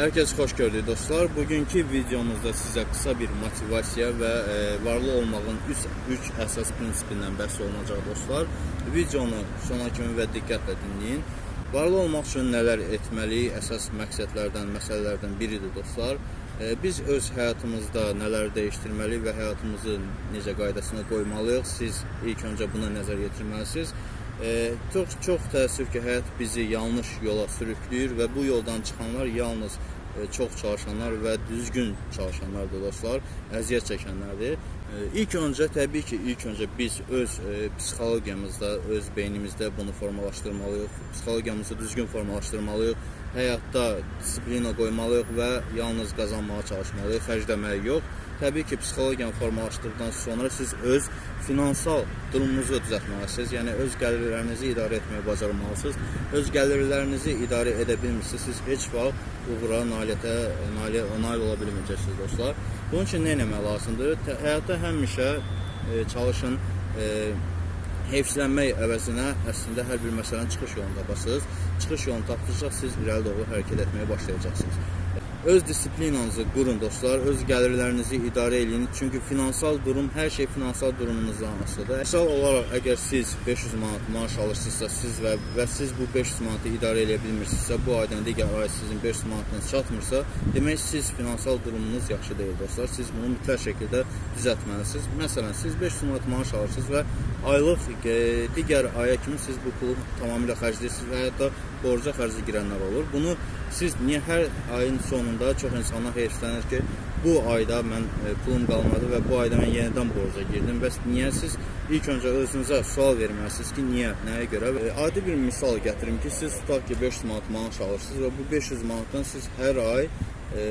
Herkes hoş gördük dostlar. Bugünkü videomuzda size kısa bir motivasiya və e, varlı olmağın 3 əsas prinsipindən bəhs dostlar. Videonu sona kimi və diqqətlə dinləyin. Varlı olmaq üçün nələr etməliyik? Əsas məqsədlərdən, məsələlərdən biridir dostlar. E, biz öz həyatımızda nələr dəyişdirməli və həyatımızı necə qaydasına qoymalıyıq? Siz ilk öncə buna nəzər yetirməlisiniz. E, çox çox təəssüf ki, həyat bizi yanlış yola sürükləyir və bu yoldan çıxanlar yalnız e, çox çalışanlar və düzgün çalışanlardır dostlar, əziyyət çəkənlərdir. E, İlk öncə təbii ki, ilk öncə biz öz e, psixologiyamızda, öz beynimizdə bunu formalaşdırmalıyıq. Psixologiyamızı düzgün formalaşdırmalıyıq. Həyatda disiplina qoymalıyıq və yalnız qazanmağa çalışmalıyıq, xərcləməyə yox. Təbii ki, psixologiyanı formalaşdırdıqdan sonra siz öz finansal durumunuzu düzəltməlisiniz. Yəni öz gəlirlərinizi idarə etməyi bacarmalısınız. Öz gəlirlərinizi idarə edə bilmirsiniz. Siz heç vaxt uğura, nailiyyətə, nailiyə, nail ola dostlar. Bunun üçün nə etmək lazımdır? Tə- Həyatda həmişə e, çalışın e, heyfslənmək əvəzinə əslində hər bir məsələnin çıxış yolunu tapasınız. Çıxış yolunu tapdıqca siz irəli doğru hərəkət etməyə başlayacaqsınız. Öz disiplinanızı qurun dostlar, öz gəlirlərinizi idarə edin. Çünki finansal durum hər şey finansal durumunuzdan asılıdır. Misal olaraq əgər siz 500 manat maaş alırsınızsa, siz və və siz bu 500 manatı idarə edə bilmirsinizsə, bu aydan digər ay sizin 500 manatınız çatmırsa, demək siz finansal durumunuz yaxşı deyil dostlar. Siz bunu mütləq şəkildə düzəltməlisiniz. Məsələn, siz 500 manat maaş alırsınız və aylıq e, digər aya kimi siz bu pulu tamamilə xərcləyirsiniz və hətta borca xərcə girənlər olur. Bunu siz niyə hər ayın sonunda çox insanlar heyfslənir ki, bu ayda mən e, pulum qalmadı və bu ayda mən yenidən borca girdim. Bəs niyə siz ilk öncə özünüzə sual verməlisiniz ki, niyə, nəyə görə? E, Adi bir misal gətirim ki, siz tutaq ki 500 manat maaş alırsınız və bu 500 manatdan siz hər ay e,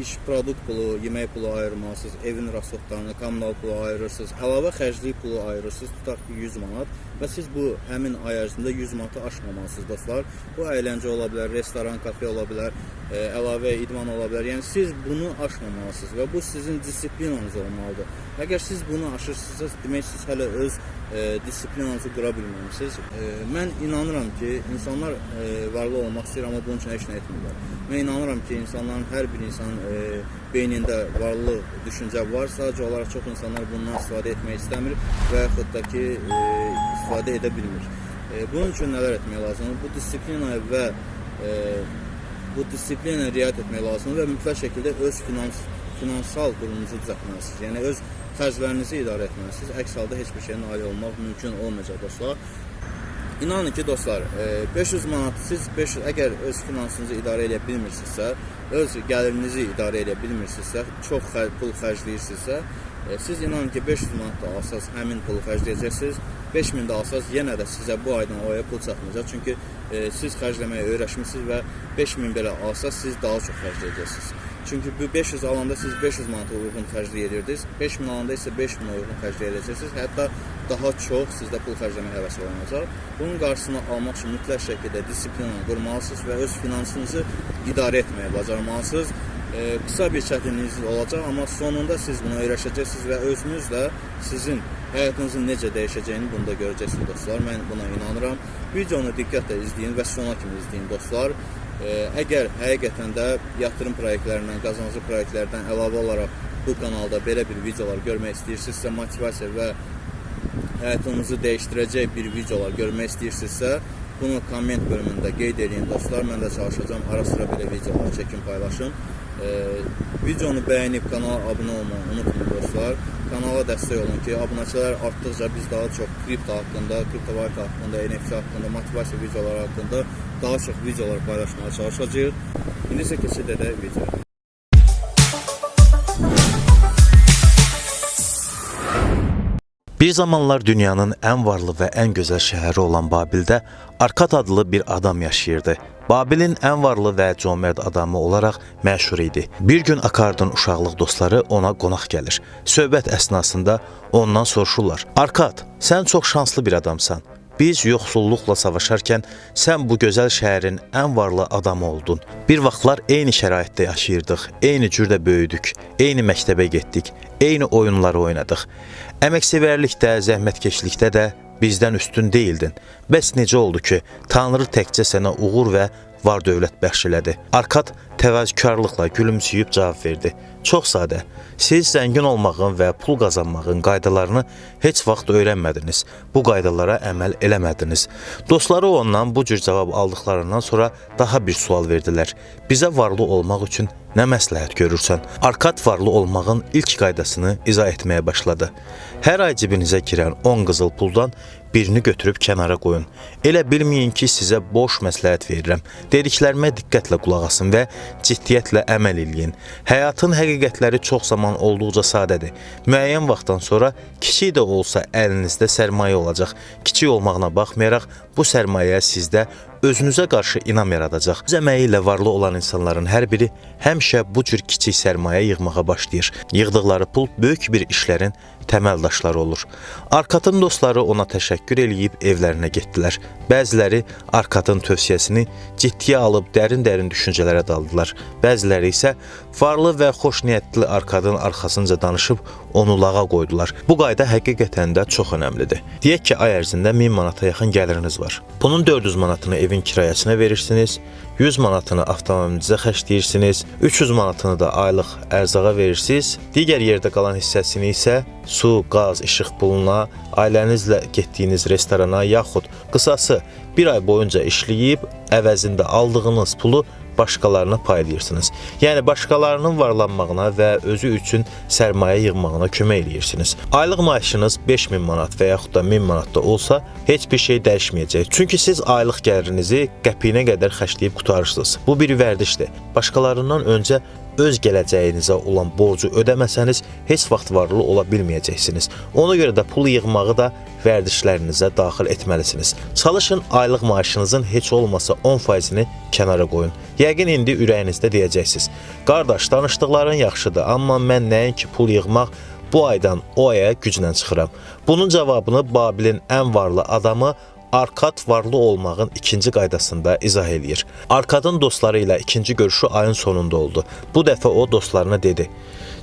iş produkt pulu, yemək pulu ayırmalısınız, evin rasxodlarını, kommunal pulu ayırırsınız, əlavə xərclik pulu ayırırsınız, tutaq ki 100 manat və siz bu həmin ay ərzində 100 manatı aşmamalısınız dostlar. Bu əyləncə ola bilər, restoran, kafe ola bilər, e, əlavə idman ola bilər. Yəni siz bunu aşmamalısınız və bu sizin disiplinanız olmalıdır. Əgər siz bunu aşırsınızsa, demək siz hələ öz e, disiplinanızı qura bilməmisiniz. E, mən inanıram ki, insanlar e, varlı olmaq istəyir, amma bunun üçün heç nə etmirlər. Mən inanıram ki, insanların hər bir insanın e, beynində varlı düşüncə var. Sadəcə olaraq çox insanlar bundan istifadə etmək istəmir və yaxud da ki, e, istifadə edə bilmir. E, bunun üçün nələr etmək lazımdır? Bu disiplina və e, bu disiplinə riayət etmək lazımdır və mütləq şəkildə öz finans finansal durumunuzu düzəltməlisiniz. Yəni öz xərclərinizi idarə etməlisiniz. Əks halda heç bir şeyə nail olmaq mümkün olmayacaq dostlar. İnanın ki dostlar, e, 500 manat siz 500 əgər öz finansınızı idarə edə bilmirsinizsə, öz gəlirinizi idarə edə bilmirsinizsə, çox pul xərcləyirsinizsə, e, siz inanın ki 500 manat da alsaz həmin pulu xərcləyəcəksiniz. 5000 də alsaz yenə də sizə bu aydan o aya pul çatmayacaq. Çünki e, siz xərcləməyə öyrəşmisiniz və 5000 belə alsaz siz daha çox xərcləyəcəksiniz. Çünki bu 500 alanda siz 500 manata uyğun xərcləyirdiniz. 5000 alanda isə 5000 uyğun xərcləyəcəksiniz. Hətta daha çox sizdə pul xərcləmə həvəsi olacaq. Bunun qarşısını almaq üçün mütləq şəkildə disiplina qurmalısınız və öz finansınızı idarə etməyə bacarmalısınız. E, qısa bir çətinliyiniz olacaq, amma sonunda siz buna öyrəşəcəksiniz və özünüz də sizin həyatınızın necə dəyişəcəyini bunda görəcəksiniz dostlar. Mən buna inanıram. Videonu diqqətlə izləyin və sona kimi izləyin dostlar. E, əgər həqiqətən də yatırım proyektlərindən, qazanclı proyektlərdən əlavə olaraq bu kanalda belə bir videolar görmək istəyirsinizsə, motivasiya və həyatınızı dəyişdirəcək bir videolar görmək istəyirsinizsə, bunu komment bölümündə qeyd edin dostlar. Mən də çalışacağam ara sıra belə videolar çəkim, paylaşım. Ee, videonu bəyənib kanala abunə olmağı unutmayın dostlar. Kanala dəstək olun ki, abunəçilər artdıqca biz daha çox kripto haqqında, kripto valyuta haqqında, NFT haqqında, motivasiya videoları haqqında daha çox videolar paylaşmağa çalışacağıq. İndi isə keçid edək videoya. Bir zamanlar dünyanın ən varlı və ən gözəl şəhəri olan Babildə Arkad adlı bir adam yaşayırdı. Babilin ən varlı və cömərd adamı olaraq məşhur idi. Bir gün Akardın uşaqlıq dostları ona qonaq gəlir. Söhbət əsnasında ondan soruşurlar: "Arkad, sən çox şanslı bir adamsan. Biz yoxsulluqla savaşarkən sən bu gözəl şəhərin ən varlı adamı oldun. Bir vaxtlar eyni şəraitdə yaşayırdıq, eyni cürdə böyüdük, eyni məktəbə getdik, eyni oyunları oynadıq. Əməksevərlikdə, zəhmətkeşlikdə də bizdən üstün deyildin. Bəs necə oldu ki, Tanrı təkcə sənə uğur və var dövlət bəxş elədi. Arkad təvazökarlıqla gülümsüyüb cavab verdi. Çox sadə. Siz zəngin olmağın və pul qazanmağın qaydalarını heç vaxt öyrənmədiniz. Bu qaydalara əməl eləmədiniz. Dostları ondan bu cür cavab aldıqlarından sonra daha bir sual verdilər. Bizə varlı olmaq üçün nə məsləhət görürsən? Arkad varlı olmağın ilk qaydasını izah etməyə başladı. Hər ay cibinizə girən 10 qızıl puldan birini götürüb kənara qoyun. Elə bilməyin ki, sizə boş məsləhət verirəm. Dediklərimə diqqətlə qulaq asın və ciddiyyətlə əməl eləyin. Həyatın həqiqətləri çox zaman olduqca sadədir. Müəyyən vaxtdan sonra kiçik də olsa əlinizdə sərmayə olacaq. Kiçik olmağına baxmayaraq bu sərmayə sizdə özünüzə qarşı inam yaradacaq. Öz əməyi ilə varlı olan insanların hər biri həmişə bu cür kiçik sərmayə yığmağa başlayır. Yığdıqları pul böyük bir işlərin təməl daşları olur. Arkadın dostları ona təşəkkür eləyib evlərinə getdilər. Bəziləri Arkadın tövsiyəsini ciddiyə alıb dərin-dərin düşüncələrə daldılar. Bəziləri isə varlı və xoşniyyətli Arkadın arxasınca danışıb onu lağa qoydular. Bu qayda həqiqətən də çox əhəmilidir. Deyək ki, ay ərzində 1000 manata yaxın gəliriniz var. Bunun 400 manatını evin kirayəsinə verirsiniz, 100 manatını avtomobilinizə xərcləyirsiniz, 300 manatını da aylıq ərzağa verirsiniz. Digər yerdə qalan hissəsini isə su, qaz, işıq puluna, ailənizlə getdiyiniz restorana yaxud qısası bir ay boyunca işləyib əvəzində aldığınız pulu başqalarına paylayırsınız. Yəni başqalarının varlanmağına və özü üçün sərmayə yığmağına kömək eləyirsiniz. Aylıq maaşınız 5000 manat və yaxud da 1000 manat da olsa, heç bir şey dəyişməyəcək. Çünki siz aylıq gəlirinizi qəpiyinə qədər xərcləyib qurtarırsınız. Bu bir vərdişdir. Başqalarından öncə öz gələcəyinizə olan borcu ödəməsəniz heç vaxt varlı ola bilməyəcəksiniz. Ona görə də pul yığmağı da vərdişlərinizə daxil etməlisiniz. Çalışın aylıq maaşınızın heç olmasa 10%-ni kənara qoyun. Yəqin indi ürəyinizdə deyəcəksiniz: "Qardaş, danışdıqların yaxşıdır, amma mən nəinki pul yığmaq bu aydan o aya güclə çıxıram." Bunun cavabını Babilin ən varlı adamı Arkad varlı olmağın ikinci qaydasında izah eləyir. Arkadın dostları ilə ikinci görüşü ayın sonunda oldu. Bu dəfə o dostlarına dedi: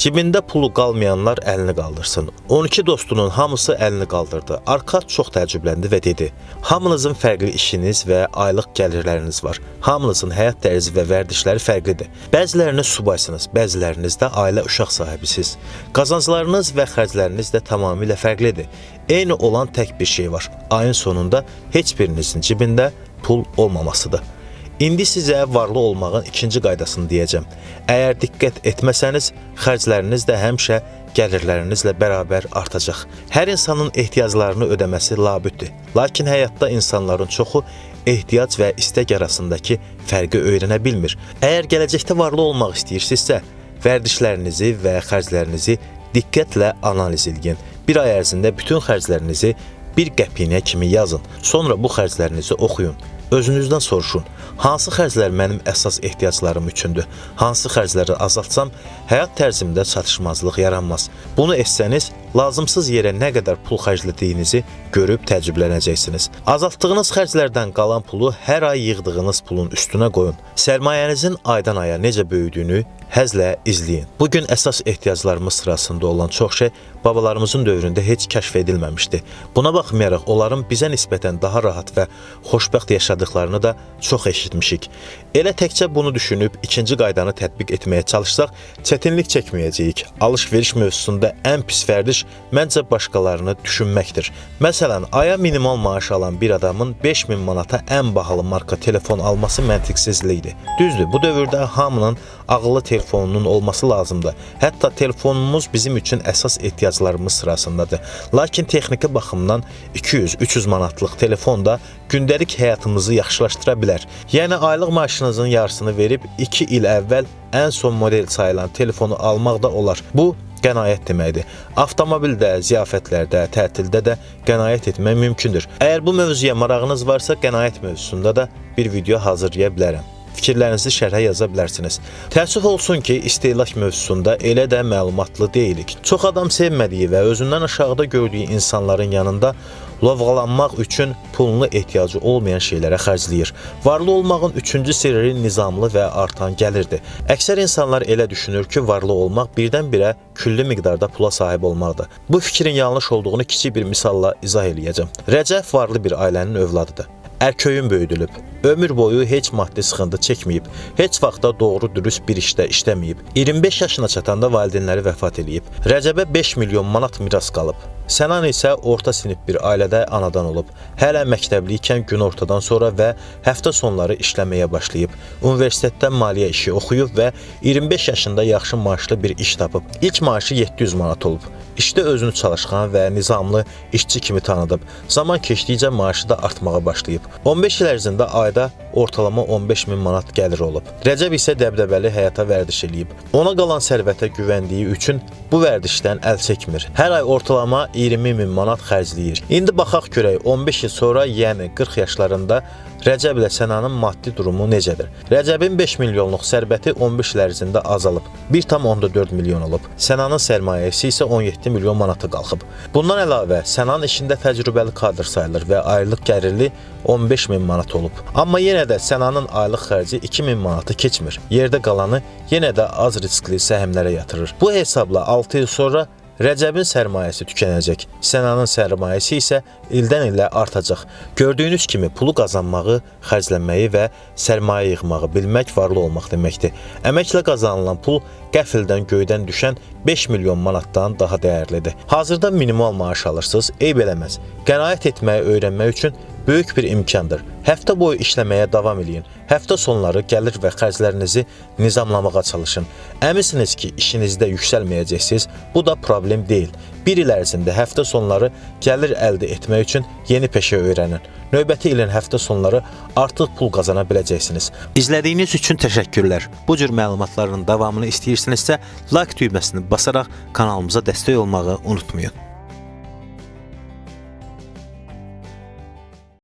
Cibində pulu qalmayanlar əlini qaldırsın. 12 dostunun hamısı əlini qaldırdı. Arkad çox təəccübləndi və dedi: "Hamınızın fərqli işiniz və aylıq gəlirləriniz var. Hamınızın həyat tərzi və vərdişləri fərqlidir. Bəziləriniz subaysınız, bəziləriniz də ailə uşaq sahibisiz. Qazanclarınız və xərcləriniz də tamamilə fərqlidir. Eyni olan tək bir şey var. Ayın sonunda heç birinizin cibində pul olmamasıdır. İndi sizə varlı olmağın ikinci qaydasını deyəcəm. Əgər diqqət etməsəniz, xərcləriniz də həmişə gəlirlərinizlə bərabər artacaq. Hər insanın ehtiyaclarını ödəməsi labüddür. Lakin həyatda insanların çoxu ehtiyac və istək arasındakı fərqi öyrənə bilmir. Əgər gələcəkdə varlı olmaq istəyirsinizsə, vərdişlərinizi və xərclərinizi diqqətlə analiz edin. Bir ay ərzində bütün xərclərinizi bir qəpiyinə kimi yazın. Sonra bu xərclərinizi oxuyun. Özünüzdən soruşun. Hansı xərclər mənim əsas ehtiyaclarım üçündür? Hansı xərcləri azaltsam həyat tərzimdə çatışmazlıq yaranmaz. Bunu etsəniz, lazımsız yerə nə qədər pul xərclədiyinizi görüb təəccüblənəcəksiniz. Azaltdığınız xərclərdən qalan pulu hər ay yığdığınız pulun üstünə qoyun. Sərmayənizin aydan aya necə böyüdüyünü həzlə izləyin. Bu gün əsas ehtiyaclarımız sırasında olan çox şey babalarımızın dövründə heç kəşf edilməmişdi. Buna baxmayaraq onların bizə nisbətən daha rahat və xoşbəxt yaşadıklarını da çox eşitmişik. Elə təkcə bunu düşünüb ikinci qaydanı tətbiq etməyə çalışsaq, çətinlik çəkməyəcəyik. Alış-veriş mövzusunda ən pis vərdiş məncə başqalarını düşünməkdir. Məsələn, aya minimal maaş alan bir adamın 5000 manata ən bahalı marka telefon alması məntiqsizlikdir. Düzdür, bu dövrdə hamının ağıllı telefonunun olması lazımdır. Hətta telefonumuz bizim üçün əsas ehtiyaclarımız sırasındadır. Lakin texniki baxımdan 200-300 manatlıq telefon da gündəlik həyatımızı yaxşılaşdıra bilər. Yəni aylıq maaşınızın yarısını verib 2 il əvvəl ən son model sayılan telefonu almaq da olar. Bu qənaət deməkdir. Avtomobildə, ziyafətlərdə, tətildə də qənaət etmək mümkündür. Əgər bu mövzuya marağınız varsa, qənaət mövzusunda da bir video hazırlaya bilərəm. Fikirlərinizi şərhə yaza bilərsiniz. Təəssüf olsun ki, istehlak mövzusunda elə də məlumatlı deyilik. Çox adam sevmədiyi və özündən aşağıda gördüyü insanların yanında lovğalanmaq üçün pulunu ehtiyacı olmayan şeylərə xərcləyir. Varlı olmağın üçüncü sirri nizamlı və artan gəlirdir. Əksər insanlar elə düşünür ki, varlı olmaq birdən-birə külli miqdarda pula sahib olmaqdır. Bu fikrin yanlış olduğunu kiçik bir misalla izah eləyəcəm. Rəcəf varlı bir ailənin övladıdır. Ərköyün böyüdülüb. Ömür boyu heç maddi sıxıntı çəkməyib, heç vaxtda doğru dürüst bir işdə işləməyib. 25 yaşına çatanda valideynləri vəfat eləyib. Rəcəbə 5 milyon manat miras qalıb. Sənan isə orta sinif bir ailədə anadan olub. Hələ məktəbli ikən günortadan sonra və həftə sonları işləməyə başlayıb. Universitetdən maliyyə işi oxuyub və 25 yaşında yaxşı maaşlı bir iş tapıb. İlk maaşı 700 manat olub. İşdə özünü çalışqan və nizamlı işçi kimi tanıdıb. Zaman keçdikcə maaşı da artmağa başlayıb. 15 il ərzində ayda ortalama 15 min manat gəlir olub. Rəcəb isə dəbdəbəli həyata vərdiş eləyib. Ona qalan sərvətə güvəndiyi üçün bu vərdişdən əl çəkmir. Hər ay ortalama 20 min manat xərcləyir. İndi baxaq görək 15 il sonra, yəni 40 yaşlarında Rəcəb ilə Sənanın maddi durumu necədir? Rəcəbin 5 milyonluq sərvəti 15 il ərzində azalıb. 1,4 milyon olub. Sənanın sərmayəsi isə 17 milyon manata qalxıb. Bundan əlavə Sənan işində təcrübəli kadr sayılır və aylıq gəlirli 15 min manat olub. Amma yenə də Sənanın aylıq xərci 2000 manatı keçmir. Yerdə qalanı yenə də az riskli səhmlərə yatırır. Bu hesabla 6 il sonra Rəcəbin sərmayəsi tükənəcək. Sənanın sərmayəsi isə ildən ilə artacaq. Gördüyünüz kimi pulu qazanmağı, xərclənməyi və sərmayə yığmağı bilmək varlı olmaq deməkdir. Əməklə qazanılan pul qəfildən göydən düşən 5 milyon manatdan daha dəyərlidir. Hazırda minimal maaş alırsınız, eyb eləməz. Qənaət etməyi öyrənmək üçün böyük bir imkandır. Həftə boyu işləməyə davam edin. Həftə sonları gəlir və xərclərinizi nizamlamağa çalışın. Əminsiniz ki, işinizdə yüksəlməyəcəksiniz. Bu da problem deyil. Bir il ərzində həftə sonları gəlir əldə etmək üçün yeni peşə öyrənin. Növbəti ilin həftə sonları artıq pul qazana biləcəksiniz. İzlədiyiniz üçün təşəkkürlər. Bu cür məlumatların davamını istəyirsinizsə, like düyməsini basaraq kanalımıza dəstək olmağı unutmayın.